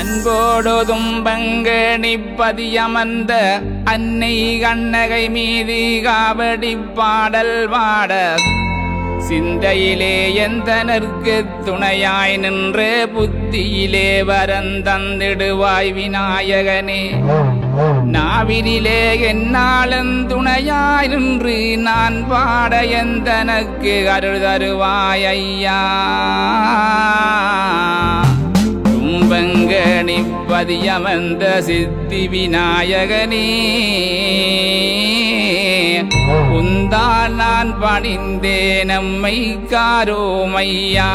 அன்போடொதும் பங்கணிப்பதியமர்ந்த அன்னை கண்ணகை மீது காவடி பாடல் பாட. சிந்தையிலே எந்தனர்க்கு துணையாய் நின்று புத்தியிலே வரந்தந்திடுவாய் விநாயகனே. நாவினிலே என்னாலும் துணையாய் நின்று நான் பாட எந்தனக்கு அருள் தருவாய் ஐயா. தும்பங்கணிப்பதியமர்ந்த சித்தி விநாயகனே. உந்தால் நான் பணிந்தே நம்மை காரோமையா.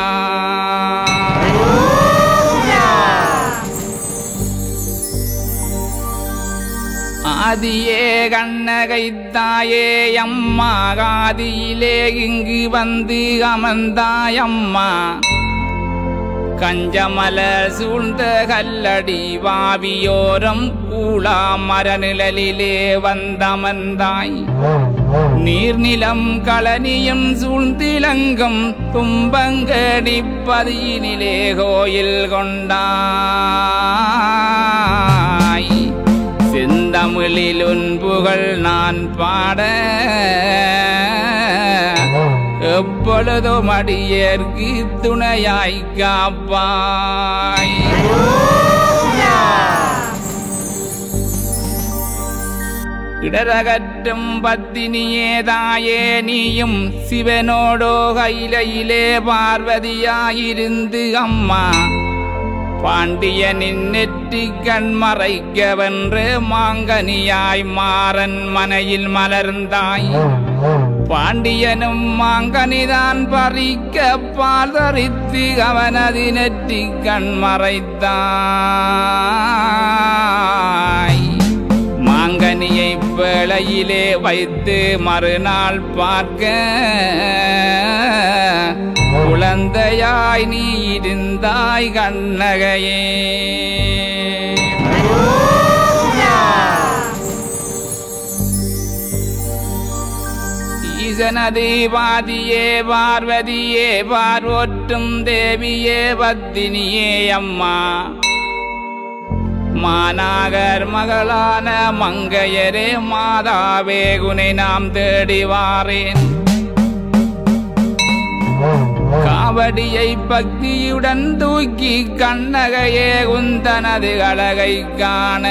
ஆதியே கண்ணகைத்தாயே அம்மா காதியிலே இங்கு வந்து அமர்ந்தாயம்மா கஞ்சமல சூழ்ந்த கல்லடி வாவியோரம் கூழா மரநிழலிலே வந்தமர்ந்தாய். நீர்நிலம் களனியும் சூழ்ந்திலங்கம் தும்பங்கடிப்பதியினிலே கோயில் கொண்டாய். செந்தமிழிலுன் புகழ் நான் பாட எப்பொழுதும் அடியேற்கு துணையாய் காப்பாய். இடரகற்றும் பத்தினியே தாயே நீயும் சிவனோடோ கைலையிலே பார்வதியாயிருந்து அம்மா. பாண்டியனின் நெற்றி கண் மறைக்கவென்று மாங்கனியாய் மாறன் மனையில் மலர்ந்தாய். பாண்டியனும் மாங்கனிதான் பறிக்க பாதரித்து அவனதி நெற்றி கண் மறைத்தாய். மாங்கனியை வேளையிலே வைத்து மறுநாள் பார்க்க குழந்தையாய் நீ இருந்தாய் கண்ணகையே. ஈசனதே பாதியே பார்வதியே பார்வொற்றும் தேவியே பத்தினியே அம்மா. மாநாகர் மகளான மங்கையரே மாதாவே குனை நாம் தேடி வாரேன். காவடியை பக்தியுடன் தூக்கி கண்ணகையே குந்தனது அழகை காண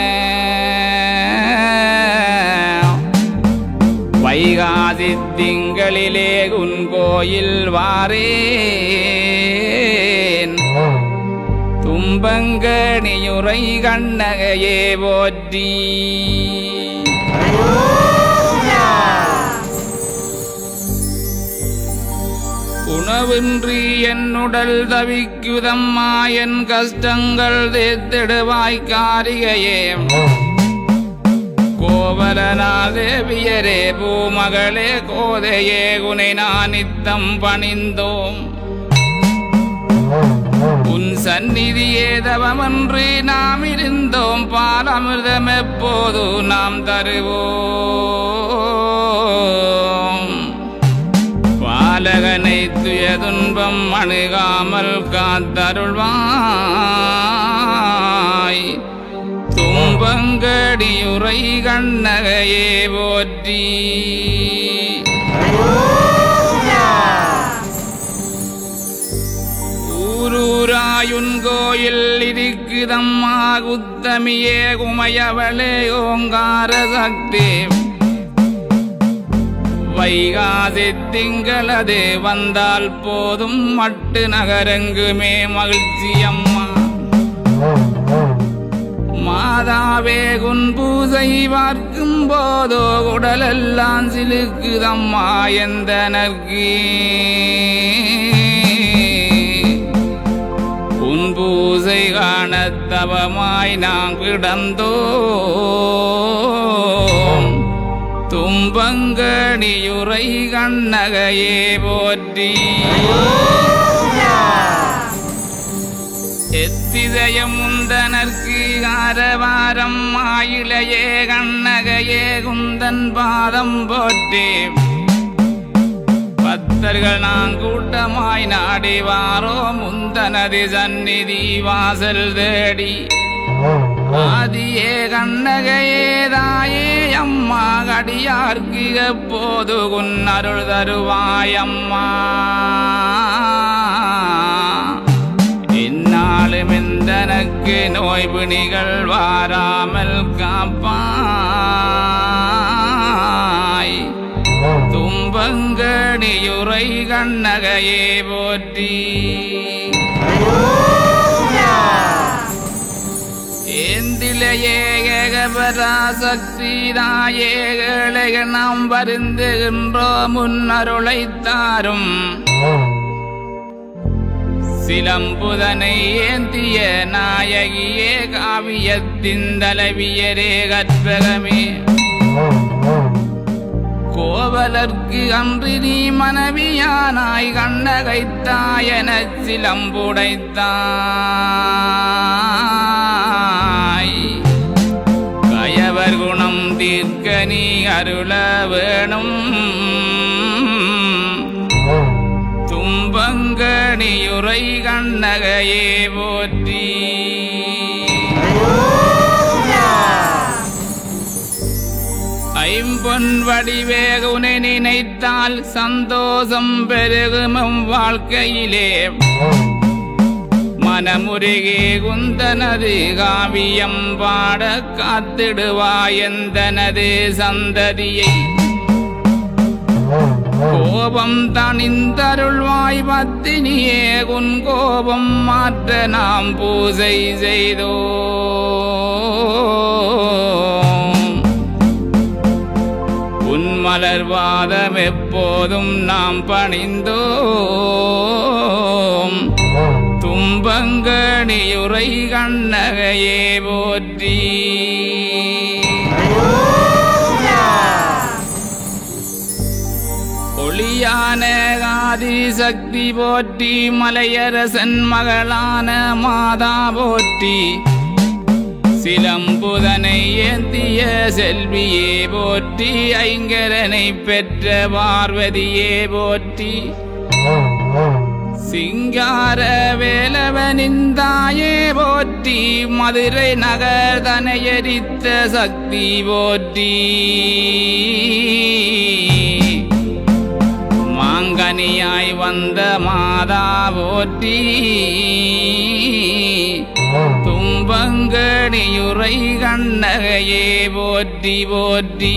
வைகாசி திங்களிலே உன் கோயில் வாரேன். தும்பங்கணியுரை கண்ணகையே போற்றி. உணவின்றி என்னுடல் தவிக்குதம்மா என் கஷ்டங்கள் தேத்திடுவாய் காரிகையே. கோவலனாதேவியரே பூமகளே கோதையே குனை நான் நித்தம் பணிந்தோம். உன் சந்நிதியே தவமன்று நாம் இருந்தோம். பாலமிர்தம் எப்போது நாம் தருவோம்? பாலகனை துய துன்பம் அணுகாமல் காத்தருள்வாய். துன்பங்கடியுரை கண்ணகையே போற்றி. ஊரூராயுன் கோயில் இருக்குதம்மா குத்தமியே குமையவளே ஓங்கார சக்தி வைகாசி திங்களது வந்தால் போதும் மட்டு நகரெங்குமே மகிழ்ச்சி அம்மா பார்க்கும் போதோ உடலெல்லாம் சிலுக்குதம்மா எந்த நற்கு. உன் காண தவமாய் நாம் கிடந்தோ தும்பங்கணியுரை கண்ணகையே போற்றி. எத்திதயம் முந்தனர்க்கு ஆரவாரம் ஆயிலையே கண்ணகையே குந்தன் பாதம் போற்றே பத்த பக்தர்கள் நான் கூட்டமாய் நாடிவாரோ முந்தனதி சந்நிதி வாசல் தேடி. ஆதியே கண்ணகையே தாயே அம்மா கடியார்க்கு எப்போது குன்னருள் தருவாயம்மா தனக்கு இந்தனக்கு நிகழ்வாராமல் காப்பாய். தும்பங்கடியுரை கண்ணகையே போற்றி. ஏந்திலேயே ஏகபராசக்தி நாயேகளை நாம் வருந்துகின்றோ முன்னருளைத்தாரும் சிலம்புதனை ஏந்திய நாயகியே காவியத்தின் தலைவியரே கற்பகமே. கோவலர்க்கு அன்று நீ மனைவியானாய் கண்ணகைத்தாயன சிலம்புடைத்தாய். கயவர் குணம் தீர்க்க நீ அருள வேணும். தும்பங்கணியுரை கண்ணகையே போற்றி. ஐம்பொன் வடிவேக உனை நினைத்தால் சந்தோஷம் பெருகும் வாழ்க்கையிலே. மனமுருகே குந்தனது காவியம் பாட காத்திடுவாயந்தனது சந்ததியை. கோபம் தனிந்தருள்வாய் பத்தினியே உன் கோபம் மாற்ற நாம் பூஜை செய்தோ. உன் மலர்வாதம் எப்போதும் நாம் பணிந்தோம். தும்பங்கணியுரை கண்ணகையே போற்றி. ஒளியான ஆதி சக்தி போற்றி மலையரசன் மகளான மாதா போற்றி. சிலம்புதனை ஏந்திய செல்வியே போற்றி ஐங்கரனை பெற்ற பார்வதியே போற்றி. சிங்கார வேலவனிந்தாயே போற்றி மதுரை நகர் தனையரித்த சக்தி போற்றி. கனியாய் வந்த மாதா போற்றி. தும்பங்கடியுரை கண்ணகையே போற்றி போற்றி.